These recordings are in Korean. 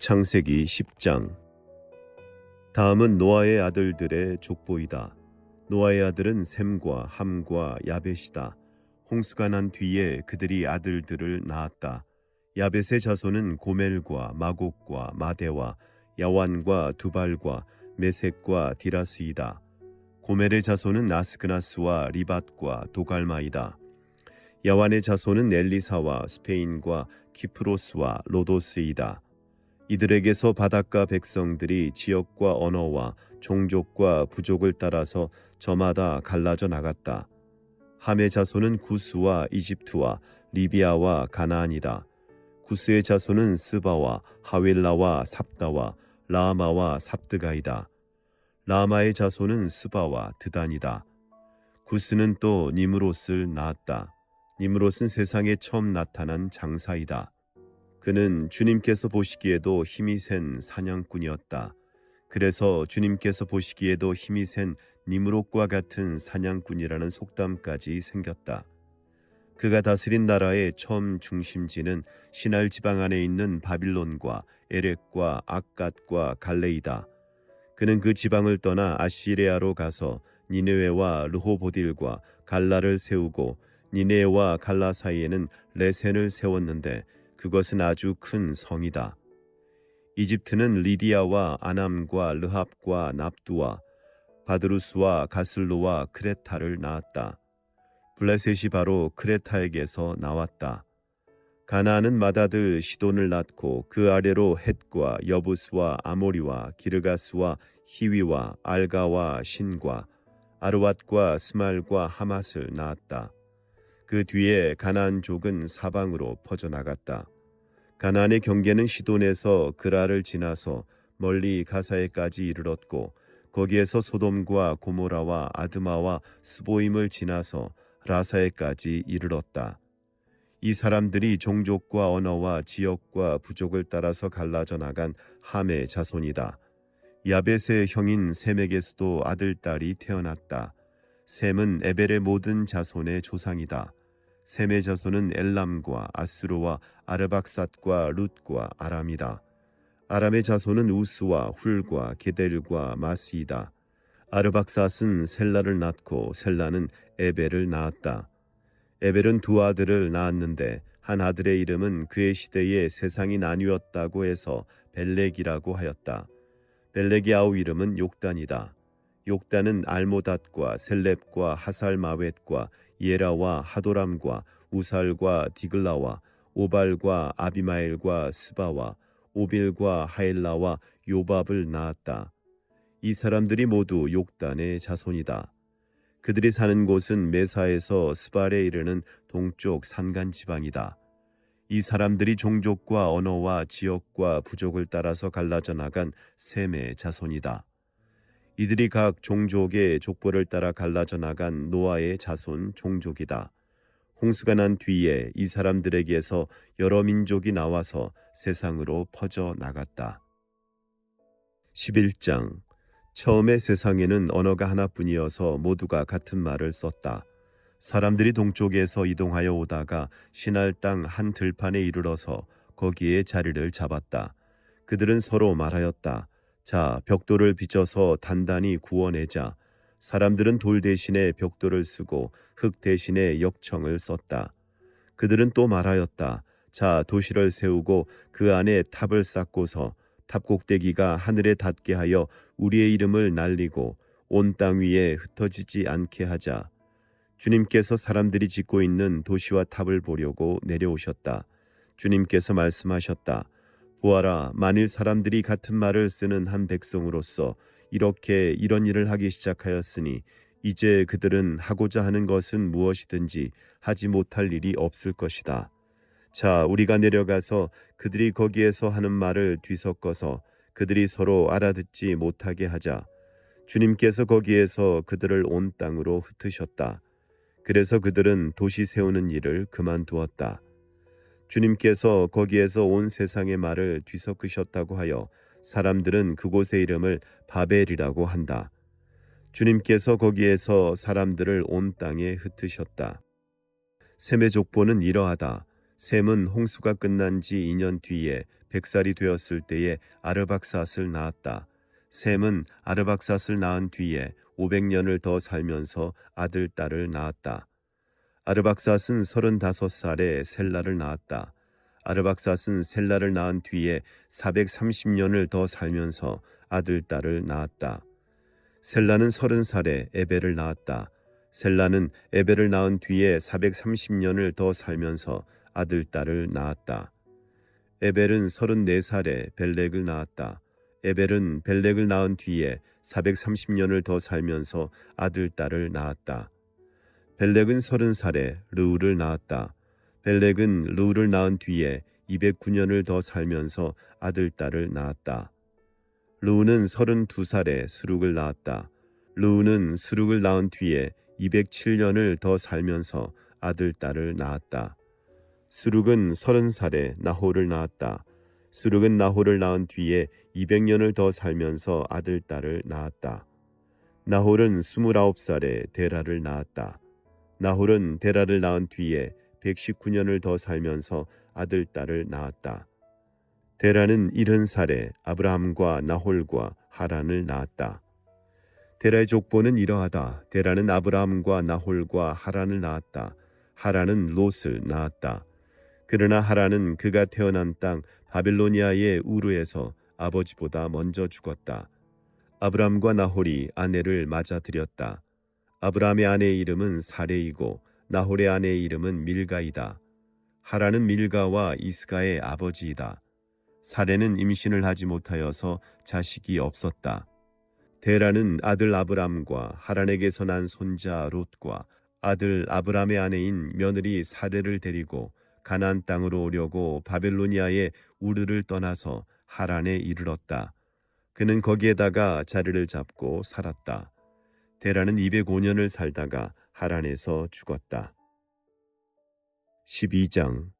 창세기 10장 다음은 노아의 아들들의 족보이다. 노아의 아들은 셈과 함과 야벳이다. 홍수가 난 뒤에 그들이 아들들을 낳았다. 야벳의 자손은 고멜과 마곡과 마대와 야완과 두발과 메색과 디라스이다. 고멜의 자손은 아스그나스와 리밧과 도갈마이다. 야완의 자손은 엘리사와 스페인과 키프로스와 로도스이다. 이들에게서 바닷가 백성들이 지역과 언어와 종족과 부족을 따라서 저마다 갈라져 나갔다. 함의 자손은 구스와 이집트와 리비아와 가나안이다. 구스의 자손은 스바와 하윌라와 삽다와 라마와 삽드가이다. 라마의 자손은 스바와 드단이다. 구스는 또 니므롯을 낳았다. 니므롯은 세상에 처음 나타난 장사이다. 그는 주님께서 보시기에도 힘이 센 사냥꾼이었다. 그래서 주님께서 보시기에도 힘이 센 니므롯과 같은 사냥꾼이라는 속담까지 생겼다. 그가 다스린 나라의 처음 중심지는 신할 지방 안에 있는 바빌론과 에렉과 악갓과 갈레이다. 그는 그 지방을 떠나 아시리아로 가서 니네웨와 르호보딜과 갈라를 세우고 니네와 갈라 사이에는 레센을 세웠는데 그것은 아주 큰 성이다. 이집트는 리디아와 아남과 르합과 납두와 바드루스와 가슬로와 크레타를 낳았다. 블레셋이 바로 크레타에게서 나왔다. 가나안은 마다들 시돈을 낳고 그 아래로 헷과 여부스와 아모리와 기르가스와 히위와 알가와 신과 아르왓과 스말과 하맛을 낳았다. 그 뒤에 가나안 족은 사방으로 퍼져나갔다. 가나안의 경계는 시돈에서 그라를 지나서 멀리 가사에까지 이르렀고 거기에서 소돔과 고모라와 아드마와 스보임을 지나서 라사에까지 이르렀다. 이 사람들이 종족과 언어와 지역과 부족을 따라서 갈라져 나간 함의 자손이다. 야벳의 형인 셈에게서도 아들 딸이 태어났다. 셈은 에벨의 모든 자손의 조상이다. 셈의 자손은 엘람과 아수르와 아르박삿과 룻과 아람이다. 아람의 자손은 우스와 훌과 게델과 마스이다. 아르박삿은 셀라를 낳고 셀라는 에벨을 낳았다. 에벨은 두 아들을 낳았는데 한 아들의 이름은 그의 시대에 세상이 나뉘었다고 해서 벨렉이라고 하였다. 벨렉의 아우 이름은 욕단이다. 욕단은 알모닷과 셀렙과 하살마웻과 예라와 하도람과 우살과 디글라와 오발과 아비마엘과 스바와 오빌과 하엘라와 요밥을 낳았다. 이 사람들이 모두 욕단의 자손이다. 그들이 사는 곳은 메사에서 스발에 이르는 동쪽 산간 지방이다. 이 사람들이 종족과 언어와 지역과 부족을 따라서 갈라져 나간 셈의 자손이다. 이들이 각 종족의 족보를 따라 갈라져 나간 노아의 자손 종족이다. 홍수가 난 뒤에 이 사람들에게서 여러 민족이 나와서 세상으로 퍼져 나갔다. 11장 처음에 세상에는 언어가 하나뿐이어서 모두가 같은 말을 썼다. 사람들이 동쪽에서 이동하여 오다가 신할 땅 한 들판에 이르러서 거기에 자리를 잡았다. 그들은 서로 말하였다. 자, 벽돌을 빚어서 단단히 구워내자. 사람들은 돌 대신에 벽돌을 쓰고 흙 대신에 역청을 썼다. 그들은 또 말하였다. 자, 도시를 세우고 그 안에 탑을 쌓고서 탑 꼭대기가 하늘에 닿게 하여 우리의 이름을 날리고 온 땅 위에 흩어지지 않게 하자. 주님께서 사람들이 짓고 있는 도시와 탑을 보려고 내려오셨다. 주님께서 말씀하셨다. 보아라, 만일 사람들이 같은 말을 쓰는 한 백성으로서 이렇게 이런 일을 하기 시작하였으니 이제 그들은 하고자 하는 것은 무엇이든지 하지 못할 일이 없을 것이다. 자, 우리가 내려가서 그들이 거기에서 하는 말을 뒤섞어서 그들이 서로 알아듣지 못하게 하자. 주님께서 거기에서 그들을 온 땅으로 흩으셨다. 그래서 그들은 도시 세우는 일을 그만두었다. 주님께서 거기에서 온 세상의 말을 뒤섞으셨다고 하여 사람들은 그곳의 이름을 바벨이라고 한다. 주님께서 거기에서 사람들을 온 땅에 흩으셨다. 셈의 족보는 이러하다. 셈은 홍수가 끝난 지 2년 뒤에 100살이 되었을 때에 아르박삿을 낳았다. 셈은 아르박삿을 낳은 뒤에 500년을 더 살면서 아들 딸을 낳았다. 아르박삿은 35살에 셀라를 낳았다. 아르박삿은 셀라를 낳은 뒤에 430년을 더 살면서 아들 딸을 낳았다. 셀라는 30살에 에벨을 낳았다. 셀라는 에벨을 낳은 뒤에 430년을 더 살면서 아들 딸을 낳았다. 에벨은 34살에 벨렉을 낳았다. 에벨은 벨렉을 낳은 뒤에 430년을 더 살면서 아들 딸을 낳았다. 벨렉은 30살에 르우를 낳았다. 벨렉은 르우를 낳은 뒤에 209년을 더 살면서 아들 딸을 낳았다. 르우는 32살에 스룩을 낳았다. 르우는 스룩을 낳은 뒤에 207년을 더 살면서 아들 딸을 낳았다. 스룩은 30살에 나홀을 낳았다. 스룩은 나홀을 낳은 뒤에 200년을 더 살면서 아들 딸을 낳았다. 나홀은 29살에 데라를 낳았다. 나홀은 데라를 낳은 뒤에 119년을 더 살면서 아들 딸을 낳았다. 데라는 70살에 아브라함과 나홀과 하란을 낳았다. 데라의 족보는 이러하다. 데라는 아브라함과 나홀과 하란을 낳았다. 하란은 롯을 낳았다. 그러나 하란은 그가 태어난 땅 바빌로니아의 우르에서 아버지보다 먼저 죽었다. 아브라함과 나홀이 아내를 맞아들였다. 아브라함의 아내의 이름은 사레이고 나홀의 아내의 이름은 밀가이다. 하란은 밀가와 이스가의 아버지이다. 사레는 임신을 하지 못하여서 자식이 없었다. 데라는 아들 아브람과 하란에게서 난 손자 롯과 아들 아브람의 아내인 며느리 사레를 데리고 가나안 땅으로 오려고 바벨로니아의 우르를 떠나서 하란에 이르렀다. 그는 거기에다가 자리를 잡고 살았다. 데라는 205년을 살다가 하란에서 죽었다. 12장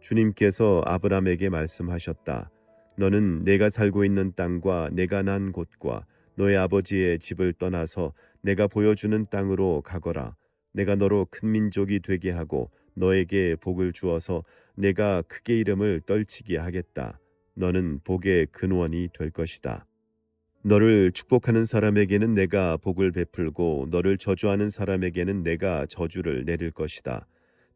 주님께서 아브람에게 말씀하셨다. 너는 내가 살고 있는 땅과 내가 난 곳과 너의 아버지의 집을 떠나서 내가 보여주는 땅으로 가거라. 내가 너로 큰 민족이 되게 하고 너에게 복을 주어서 내가 크게 이름을 떨치게 하겠다. 너는 복의 근원이 될 것이다. 너를 축복하는 사람에게는 내가 복을 베풀고 너를 저주하는 사람에게는 내가 저주를 내릴 것이다.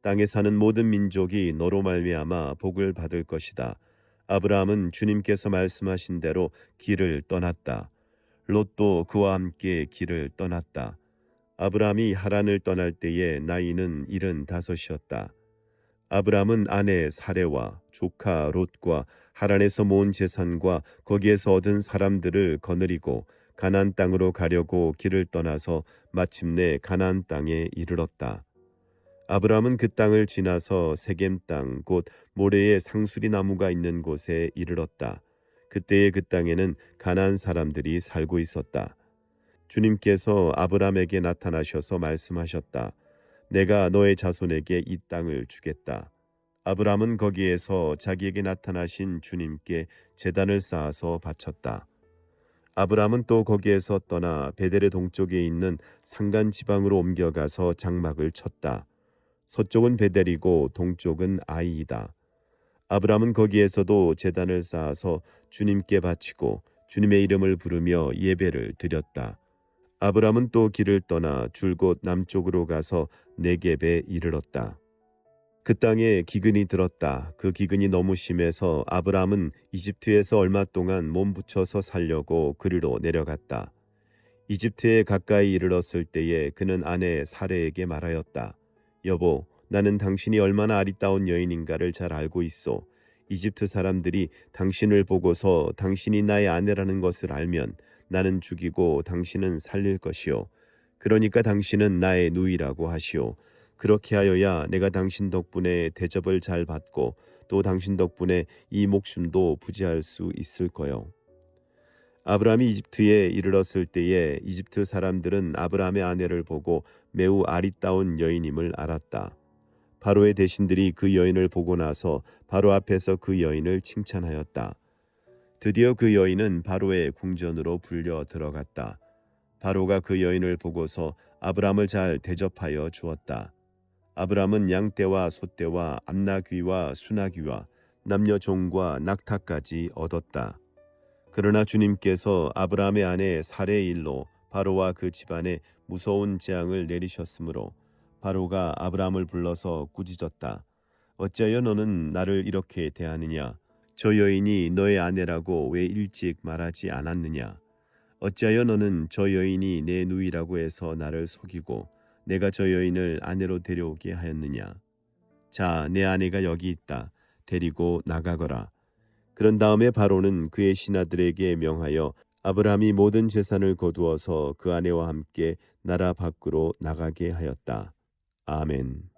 땅에 사는 모든 민족이 너로 말미암아 복을 받을 것이다. 아브라함은 주님께서 말씀하신 대로 길을 떠났다. 롯도 그와 함께 길을 떠났다. 아브라함이 하란을 떠날 때에 나이는 일흔 다섯이었다. 아브라함은 아내 사레와 조카 롯과 하란에서 모은 재산과 거기에서 얻은 사람들을 거느리고 가나안 땅으로 가려고 길을 떠나서 마침내 가나안 땅에 이르렀다. 아브라함은 그 땅을 지나서 세겜 땅 곧 모래의 상수리 나무가 있는 곳에 이르렀다. 그때의 그 땅에는 가나안 사람들이 살고 있었다. 주님께서 아브라함에게 나타나셔서 말씀하셨다. 내가 너의 자손에게 이 땅을 주겠다. 아브라함은 거기에서 자기에게 나타나신 주님께 제단을 쌓아서 바쳤다. 아브라함은 또 거기에서 떠나 베델의 동쪽에 있는 상간 지방으로 옮겨가서 장막을 쳤다. 서쪽은 베델이고 동쪽은 아이이다. 아브라함은 거기에서도 제단을 쌓아서 주님께 바치고 주님의 이름을 부르며 예배를 드렸다. 아브라함은 또 길을 떠나 줄곧 남쪽으로 가서 네겝에 이르렀다. 그 땅에 기근이 들었다. 그 기근이 너무 심해서 아브라함은 이집트에서 얼마 동안 몸 붙여서 살려고 그리로 내려갔다. 이집트에 가까이 이르렀을 때에 그는 아내 사레에게 말하였다. 여보, 나는 당신이 얼마나 아리따운 여인인가를 잘 알고 있어. 이집트 사람들이 당신을 보고서 당신이 나의 아내라는 것을 알면 나는 죽이고 당신은 살릴 것이요. 그러니까 당신은 나의 누이라고 하시오. 그렇게 하여야 내가 당신 덕분에 대접을 잘 받고 또 당신 덕분에 이 목숨도 부지할 수 있을 거요. 아브라함이 이집트에 이르렀을 때에 이집트 사람들은 아브라함의 아내를 보고 매우 아리따운 여인임을 알았다. 바로의 대신들이 그 여인을 보고 나서 바로 앞에서 그 여인을 칭찬하였다. 드디어 그 여인은 바로의 궁전으로 불려 들어갔다. 바로가 그 여인을 보고서 아브라함을 잘 대접하여 주었다. 아브람은 양떼와 소떼와 암나귀와 수나귀와 남녀 종과 낙타까지 얻었다. 그러나 주님께서 아브라함의 아내 사례의 일로 바로와 그 집안에 무서운 재앙을 내리셨으므로 바로가 아브라함을 불러서 꾸짖었다. 어찌하여 너는 나를 이렇게 대하느냐? 저 여인이 너의 아내라고 왜 일찍 말하지 않았느냐? 어찌하여 너는 저 여인이 내 누이라고 해서 나를 속이고 내가 저 여인을 아내로 데려오게 하였느냐? 자, 내 아내가 여기 있다. 데리고 나가거라. 그런 다음에 바로는 그의 신하들에게 명하여 아브라함이 모든 재산을 거두어서 그 아내와 함께 나라 밖으로 나가게 하였다. 아멘.